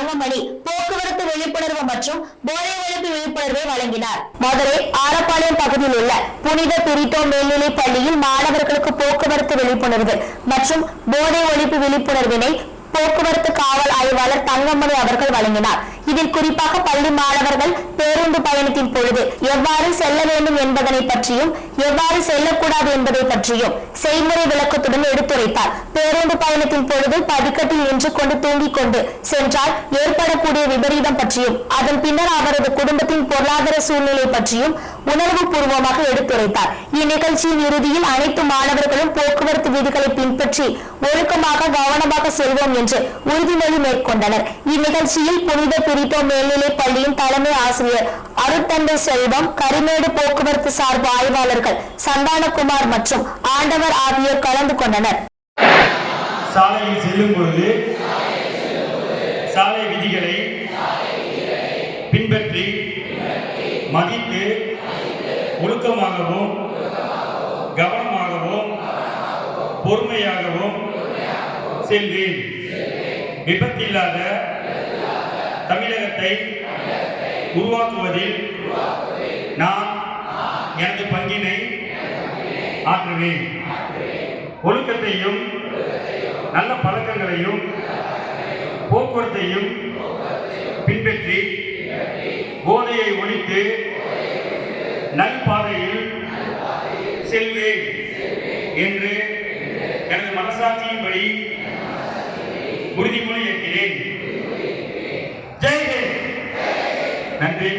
தங்கமணி போக்குவரத்து விழிப்புணர்வு மற்றும் போதை ஒழிப்பு விழிப்புணர்வை வழங்கினார். மதுரை ஆரப்பாளையம் பகுதியில் உள்ள புனித பிரிட்டோ மேல்நிலைப் பள்ளியில் மாணவர்களுக்கு போக்குவரத்து விழிப்புணர்வு மற்றும் போதை ஒழிப்பு விழிப்புணர்வினை போக்குவரத்து காவல் ஆய்வாளர் தங்கமணி அவர்கள் வழங்கினார். இதில் குறிப்பாக பள்ளி மாணவர்கள் பேருந்து பயணத்தின் பொழுது எவ்வாறு செல்ல வேண்டும் என்பதனை பற்றியும் எவ்வாறு செல்லக்கூடாது என்பதை பற்றியும் செய்முறை விளக்கத்துடன் எடுத்துரைத்தார். பேருந்து பயணத்தின் பொழுது படிக்கட்டில் நின்று கொண்டு தூங்கிக் கொண்டு சென்றால் ஏற்படக்கூடிய விபரீதம் பற்றியும் அதன் பின்னர் அவரது குடும்பத்தின் பொருளாதார சூழ்நிலை பற்றியும் உணர்வு பூர்வமாக எடுத்துரைத்தார். இந்நிகழ்ச்சியின் இறுதியில் அனைத்து மாணவர்களும் போக்குவரத்து விதிகளை பின்பற்றி ஒழுக்கமாக கவனமாக செல்வோம் என்று உறுதிமொழி மேற்கொண்டனர். இந்நிகழ்ச்சியில் புனித பிரிட்டோ மேல்நிலைப் பள்ளியின் தலைமை ஆசிரியர் அருத்தந்தை செல்வம் கரிமேடு போக்குவரத்து சார்பு ஆய்வாளர்கள் சந்தானகுமார் மற்றும் ஆண்டவர் ஆகியோர் கலந்து கொண்டனர். சாலையில் செல்லும் பொழுது சாலை விதிகளை பின்பற்றி மதித்து ஒழுக்கமாகவும் கவனமாகவும் பொறுமையாகவும் செல்வேன். விபத்தில்லாத தமிழகத்தை உருவாக்குவதில் நான் எனது பங்கினை ஆற்றுவேன். ஒழுக்கத்தையும் நல்ல பழக்கங்களையும் போக்குவரத்தையும் பின்பற்றி போதையை ஒழித்து நல்பாதையில் செல்வேன் என்று எனது மனசாட்சியின்படி உறுதிமொழி ஏற்கிறேன். நன்றி.